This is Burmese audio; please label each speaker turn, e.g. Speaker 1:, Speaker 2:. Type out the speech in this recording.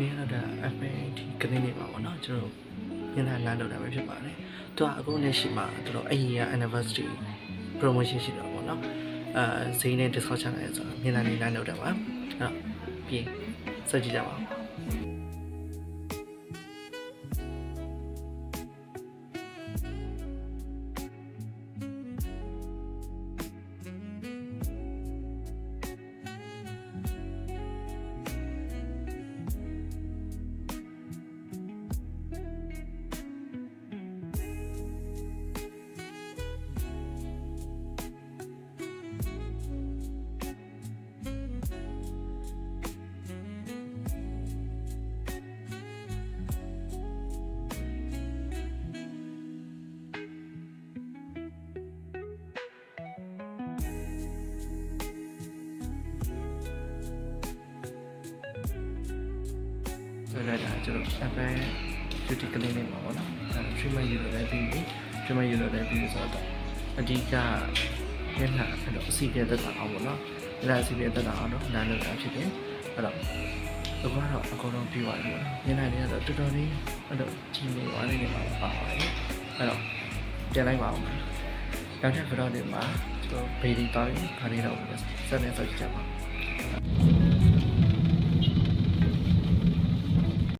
Speaker 1: နေ့ကတော့ဒါ FNT ကနေနေပါဘောเนาะကျွန်တော်ညနေလမ်းလောက်တာပဲဖြစ်ပါတယ်သူကအခုနေ့ရှိမှာတော်တော်အရင်က anniversary promotion ရှိတော့ဗောเนาะအဲဈေးနဲ့ discount ချနိုင်ဆိုတော့ညနေလမ်းလောက်တာပါအဲ့တော့ပြီးစကြည့်ကြပါဦး ဆိုတော့ဒါကျွန်တော် Apple Beauty Clinic မှာပေါ့နော်အဲ treatment ယူလို့လည်းပြီးပြီ treatment ယူလို့လည်းပြီးပြီဆိုတော့အဓိကမျက်နှာအဲ့တော့အစီပြတ်သက်တာအောင်ပေါ့နော်အဲ့ဒါအစီပြတ်သက်တာအောင်တော့နားလို့တာဖြစ်တယ်အဲ့တော့အခုကတော့အကုန်လုံးပြီးသွားပြီပေါ့နော်မျက်နှာတွေကတော့တော်တော်လေးအဲ့တော့ကြီးနေသွားနေနေမှာပါပါတယ်အဲ့တော့ပြန်လိုက်ပါအောင်နောက်ထပ်ဗီဒီယိုတွေမှာကျွန်တော်ဘေးဒီတောင်းခါလေးတော့ဆက်နေဆက်ကြပါ